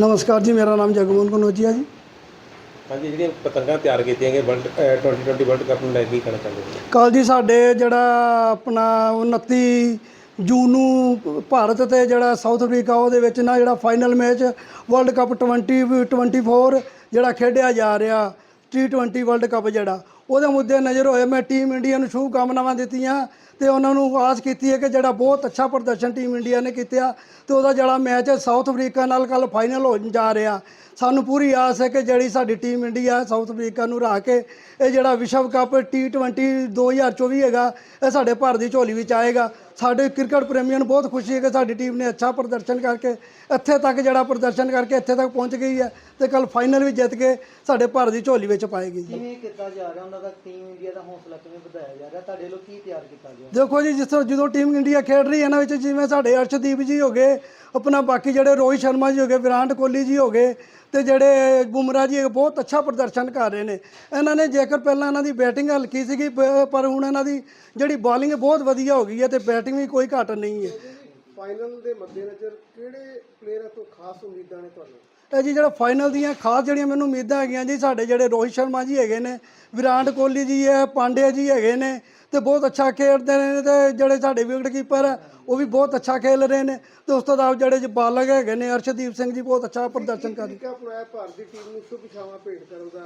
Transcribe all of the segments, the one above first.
ਨਮਸਕਾਰ ਜੀ ਮੇਰਾ ਨਾਮ ਜਗਮੋਹਨ ਕਨੋਜੀਆ ਜੀ। ਹਾਂਜੀ ਜਿਹੜੀਆਂ ਪਤੰਗਾਂ ਤਿਆਰ ਕੀਤੀਆਂ ਗਈਆਂ ਵਰਲਡ 2020 ਵਰਲਡ ਕੱਪ ਨੂੰ ਲੈ ਕੇ ਕਹਿਣਾ ਚਾਹੁੰਦੇ ਹੋ? ਕੱਲ ਜੀ ਸਾਡੇ ਜਿਹੜਾ ਆਪਣਾ 29 ਜੂਨ ਨੂੰ ਭਾਰਤ ਤੇ ਜਿਹੜਾ ਸਾਊਥ ਅਫਰੀਕਾ ਉਹਦੇ ਵਿੱਚ ਨਾ ਜਿਹੜਾ ਫਾਈਨਲ ਮੈਚ ਵਰਲਡ ਕੱਪ 2024 ਜਿਹੜਾ ਖੇਡਿਆ ਜਾ ਰਿਹਾ T20 ਵਰਲਡ ਕੱਪ ਜਿਹੜਾ ਉਹਦੇ ਮੁੱਦੇ ਨਜ਼ਰ ਹੋਏ। ਮੈਂ ਟੀਮ ਇੰਡੀਆ ਨੂੰ ਸ਼ੁਭ ਕਾਮਨਾਵਾਂ ਦਿੱਤੀਆਂ। ਤੇ ਉਹਨਾਂ ਨੂੰ ਆਸ ਕੀਤੀ ਹੈ ਕਿ ਜਿਹੜਾ ਬਹੁਤ ਅੱਛਾ ਪ੍ਰਦਰਸ਼ਨ ਟੀਮ ਇੰਡੀਆ ਨੇ ਕੀਤਾ ਤੇ ਉਹਦਾ ਜਿਹੜਾ ਮੈਚ ਹੈ ਸਾਊਥ ਅਫਰੀਕਾ ਨਾਲ ਕੱਲ ਫਾਈਨਲ ਹੋਣ ਜਾ ਰਿਹਾ। ਸਾਨੂੰ ਪੂਰੀ ਆਸ ਹੈ ਕਿ ਜਿਹੜੀ ਸਾਡੀ ਟੀਮ ਇੰਡੀਆ ਸਾਊਥ ਅਫਰੀਕਾ ਨੂੰ ਹਰਾ ਕੇ ਇਹ ਜਿਹੜਾ ਵਿਸ਼ਵ ਕੱਪ T20 2024 ਹੈਗਾ, ਇਹ ਸਾਡੇ ਭਾਰਤ ਦੀ ਝੋਲੀ ਵਿੱਚ ਆਏਗਾ। ਸਾਡੇ ਕ੍ਰਿਕਟ ਪ੍ਰੇਮੀਆਂ ਨੂੰ ਬਹੁਤ ਖੁਸ਼ੀ ਹੈ ਕਿ ਸਾਡੀ ਟੀਮ ਨੇ ਅੱਛਾ ਪ੍ਰਦਰਸ਼ਨ ਕਰਕੇ ਇੱਥੇ ਤੱਕ ਜਿਹੜਾ ਪ੍ਰਦਰਸ਼ਨ ਕਰਕੇ ਇੱਥੇ ਤੱਕ ਪਹੁੰਚ ਗਈ ਹੈ ਤੇ ਕੱਲ ਫਾਈਨਲ ਵੀ ਜਿੱਤ ਕੇ ਸਾਡੇ ਭਾਰਤ ਦੀ ਝੋਲੀ ਵਿੱਚ ਪਾਏਗੀ ਜੀ। ਕਿਵੇਂ ਕੀਤਾ ਜਾ ਰਿਹਾ? ਉਹਨਾਂ ਦਾ ਟੀਮ ਇੰਡੀਆ ਦਾ ਹੌਸਲਾ ਕਿਵੇਂ ਵਧਾਇਆ ਜਾ ਰਿਹਾ? ਤੁਹਾਡੇ ਵੱਲੋਂ ਕੀ ਤਿਆਰ ਕੀਤਾ ਗਿਆ? ਦੇਖੋ ਜੀ ਜਿਸ ਤਰ੍ਹਾਂ ਜਦੋਂ ਟੀਮ ਇੰਡੀਆ ਖੇਡ ਰਹੀ ਹੈ ਨਾ ਵਿੱਚ ਜਿਵੇਂ ਸਾਡੇ ਅਰਸ਼ਦੀਪ ਜੀ ਹੋ ਗਏ ਆਪਣਾ ਬਾਕੀ ਜਿਹੜੇ ਰੋਹਿਤ ਸ਼ਰਮਾ ਜੀ ਹੋ ਗਏ ਵਿਰਾਟ ਕੋਹਲੀ ਜੀ ਹੋ ਗਏ ਤੇ ਜਿਹੜੇ ਬੁਮਰਾਹ ਜੀ ਹੈਗੇ, ਬਹੁਤ ਅੱਛਾ ਪ੍ਰਦਰਸ਼ਨ ਕਰ ਰਹੇ ਨੇ। ਇਹਨਾਂ ਨੇ ਜੇਕਰ ਪਹਿਲਾਂ ਇਹਨਾਂ ਦੀ ਬੈਟਿੰਗ ਹਲਕੀ ਸੀਗੀ ਪ- ਪਰ ਹੁਣ ਇਹਨਾਂ ਦੀ ਜਿਹੜੀ ਬਾਲਿੰਗ ਬਹੁਤ ਵਧੀਆ ਹੋ ਗਈ ਹੈ ਤੇ ਬੈਟਿੰਗ ਵੀ ਕੋਈ ਘੱਟ ਨਹੀਂ ਹੈ। ਫਾਈਨਲ ਦੇ ਮੱਦੇਨਜ਼ਰ ਕਿਹੜੇ ਪਲੇਅਰਾਂ ਤੋਂ ਖਾਸ ਉਮੀਦਾਂ ਨੇ ਤੁਹਾਨੂੰ? ਇਹ ਜੀ ਜਿਹੜਾ ਫਾਈਨਲ ਦੀਆਂ ਖਾਸ ਜਿਹੜੀਆਂ ਮੈਨੂੰ ਉਮੀਦਾਂ ਹੈਗੀਆਂ ਜੀ ਸਾਡੇ ਜਿਹੜੇ ਰੋਹਿਤ ਸ਼ਰਮਾ ਜੀ ਹੈਗੇ ਨੇ ਵਿਰਾਟ ਕੋਹਲੀ ਜੀ ਹੈ ਪਾਂਡਿਆ ਜੀ ਹੈਗੇ ਨੇ ਤੇ ਬਹੁਤ ਅੱਛਾ ਖੇਡਦੇ ਨੇ ਤੇ ਜਿਹੜੇ ਸਾਡੇ ਵਿਕਟ ਕੀਪਰ ਹੈ ਉਹ ਵੀ ਬਹੁਤ ਅੱਛਾ ਖੇਲ ਰਹੇ ਨੇ। ਤੇ ਉਸ ਤੋਂ ਬਾਅਦ ਜਿਹੜੇ ਬਾਲਗ ਹੈਗੇ ਨੇ ਅਰਸ਼ਦੀਪ ਸਿੰਘ ਜੀ ਬਹੁਤ ਅੱਛਾ ਪ੍ਰਦਰਸ਼ਨ ਕਰ ਰਹੇ ਅਪਣਾਇਆ ਭਾਰਤ ਦੀ ਟੀਮ ਨੂੰ? ਸ਼ੁਭ ਭੇਟ ਕਰਨ ਦੇ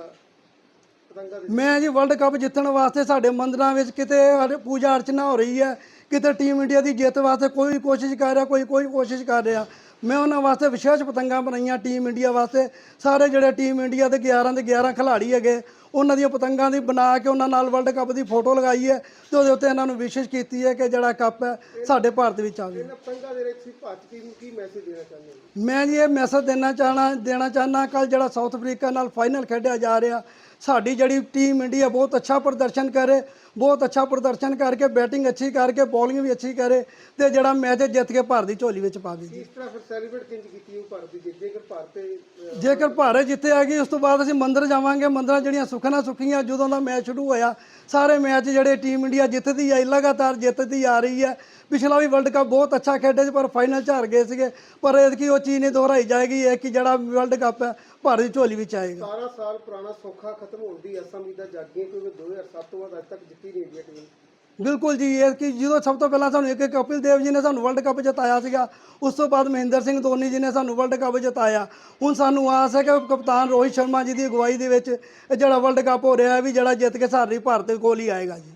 ਮੈਂ ਜੀ ਵਰਲਡ ਕੱਪ ਜਿੱਤਣ ਵਾਸਤੇ ਸਾਡੇ ਮੰਦਰਾਂ ਵਿੱਚ ਕਿਤੇ ਹਰ ਪੂਜਾ ਅਰਚਨਾ ਹੋ ਰਹੀ ਹੈ, ਕਿਤੇ ਟੀਮ ਇੰਡੀਆ ਦੀ ਜਿੱਤ ਵਾਸਤੇ ਕੋਈ ਕੋਸ਼ਿਸ਼ ਕਰ ਰਿਹਾ, ਕੋਈ ਕੋਈ ਕੋਸ਼ਿਸ਼ ਕਰ ਰਿਹਾ। ਮੈਂ ਉਹਨਾਂ ਵਾਸਤੇ ਵਿਸ਼ੇਸ਼ ਪਤੰਗਾਂ ਬਣਾਈਆਂ ਟੀਮ ਇੰਡੀਆ ਵਾਸਤੇ। ਸਾਰੇ ਜਿਹੜੇ ਟੀਮ ਇੰਡੀਆ ਦੇ 11 ਦੇ 11 ਖਿਡਾਰੀ ਹੈਗੇ ਉਹਨਾਂ ਦੀਆਂ ਪਤੰਗਾਂ ਦੀ ਬਣਾ ਕੇ ਉਹਨਾਂ ਨਾਲ ਵਰਲਡ ਕੱਪ ਦੀ ਫੋਟੋ ਲਗਾਈ ਹੈ ਤੇ ਉਹਦੇ ਉੱਤੇ ਇਹਨਾਂ ਨੂੰ ਵਿਸ਼ੇਸ਼ ਕੀਤੀ ਹੈ ਕਿ ਜਿਹੜਾ ਕੱਪ ਹੈ ਸਾਡੇ ਭਾਰਤ ਵਿੱਚ ਆਵੇ ਇਹਨਾਂ ਪਤੰਗਾ ਦੇ ਵਿੱਚ ਭਾਰਤ ਟੀਮ ਨੂੰ ਕੀ ਮੈਸੇਜ ਦੇਣਾ ਚਾਹੁੰਦੇ ਹੋ? ਮੈਂ ਜੀ ਇਹ ਮੈਸੇਜ ਦੇਣਾ ਚਾਹਣਾ ਦੇਣਾ ਚਾਹਨਾ ਕੱਲ ਜਿਹੜਾ ਸਾਊਥ ਅਫਰੀਕਾ ਨਾਲ ਫਾਈਨਲ ਖੇਡਿਆ ਜਾ ਰਿਹਾ ਸਾਡੀ ਜਿਹੜੀ ਟੀਮ ਇੰਡੀਆ ਬਹੁਤ ਅੱਛਾ ਪ੍ਰਦਰਸ਼ਨ ਕਰੇ ਬਹੁਤ ਅੱਛਾ ਪ੍ਰਦਰਸ਼ਨ ਕਰਕੇ ਬੈਟਿੰਗ ਅੱਛੀ ਕਰਕੇ ਬੋਲਿੰਗ ਵੀ ਅੱਛੀ ਕਰੇ ਤੇ ਜਿਹੜਾ ਮੈਚ ਜਿੱਤ ਕੇ ਭਾਰਤ ਦੀ ਝੋਲੀ ਵਿੱਚ ਪਾਵੇ ਜੀ ਇਸ ਤਰ੍ਹਾਂ ਫਿਰ ਸੈਲੀਬ੍ਰੇਟ ਕਿੰਜ ਕੀਤੀ ਉਹ ਭਾਰਤ ਦੀ? ਜਿੱਤ ਜੇਕਰ ਭਾਰਤ ਤੇ ਅਹ, ਜੇਕਰ ਭਾਰਤ ਜਿੱਤੇ ਆ ਗਈ ਉਸ ਤੋਂ ਬਾਅਦ ਅਸੀਂ ਮੰਦਰ ਜਾਵਾਂਗੇ। ਮੰਦਰਾਂ ਜਿਹੜੀਆਂ ਸੁਖਣਾ ਸੁਖੀਆਂ ਜਦੋਂ ਦਾ ਮੈਚ ਸ਼ੁਰੂ ਹੋਇਆ ਸਾਰੇ ਮੈਚ ਜਿਹੜੇ ਟੀਮ ਇੰਡੀਆ ਜਿੱਤਦੀ ਆਈ ਲਗਾਤਾਰ ਜਿੱਤਦੀ ਆ ਰਹੀ ਹੈ ਪਿਛਲਾ ਵੀ ਵਰਲਡ ਕੱਪ ਬਹੁਤ ਅੱਛਾ ਖੇਡੇ ਸੀ ਪਰ ਫਾਈਨਲ 'ਚ ਹਾਰ ਗਏ ਸੀਗੇ। ਪਰ ਇਹ ਕਿ ਉਹ ਚੀਜ਼ ਨਹੀਂ ਦੁਹਰਾਈ ਜਾਏਗੀ ਇਹ ਕਿ ਜਿਹੜਾ ਵਰਲਡ ਕੱਪ ਹੈ ਭਾਰਤ ਦੀ ਝੋਲੀ ਵਿੱਚ ਆਏਗਾ। 17 ਸਾਲ ਪੁਰਾਣਾ ਸੌਖਾ ਖਤਮ ਹੋਣ ਦੀ ਆਸਾਂ ਉਮੀਦਾਂ ਜਾਗੀਆਂ ਕਿਉਂਕਿ 2007 ਤੋਂ ਬਾਅਦ ਅੱਜ ਤੱਕ ਜਿੱਤੀ ਨਹੀਂ ਇੰਡੀਆ ਟੀਮ ਬਿਲਕੁਲ ਜੀ, ਇਹ ਕਿ ਜਦੋਂ ਸਭ ਤੋਂ ਪਹਿਲਾਂ ਸਾਨੂੰ ਇੱਕ ਕਪਿਲ ਦੇਵ ਜੀ ਨੇ ਸਾਨੂੰ ਵਰਲਡ ਕੱਪ ਜਿਤਾਇਆ ਸੀਗਾ, ਉਸ ਤੋਂ ਬਾਅਦ ਮਹਿੰਦਰ ਸਿੰਘ ਧੋਨੀ ਜੀ ਨੇ ਸਾਨੂੰ ਵਰਲਡ ਕੱਪ ਜਿਤਾਇਆ। ਹੁਣ ਸਾਨੂੰ ਆਸ ਹੈ ਕਿ ਕਪਤਾਨ ਰੋਹਿਤ ਸ਼ਰਮਾ ਜੀ ਦੀ ਅਗਵਾਈ ਦੇ ਵਿੱਚ ਇਹ ਜਿਹੜਾ ਵਰਲਡ ਕੱਪ ਹੋ ਰਿਹਾ ਹੈ, ਵੀ ਜਿਹੜਾ ਜਿੱਤ ਕੇ ਸਾਰੀ ਭਾਰਤ ਦੇ ਕੋਲ ਹੀ ਆਏਗਾ ਜੀ।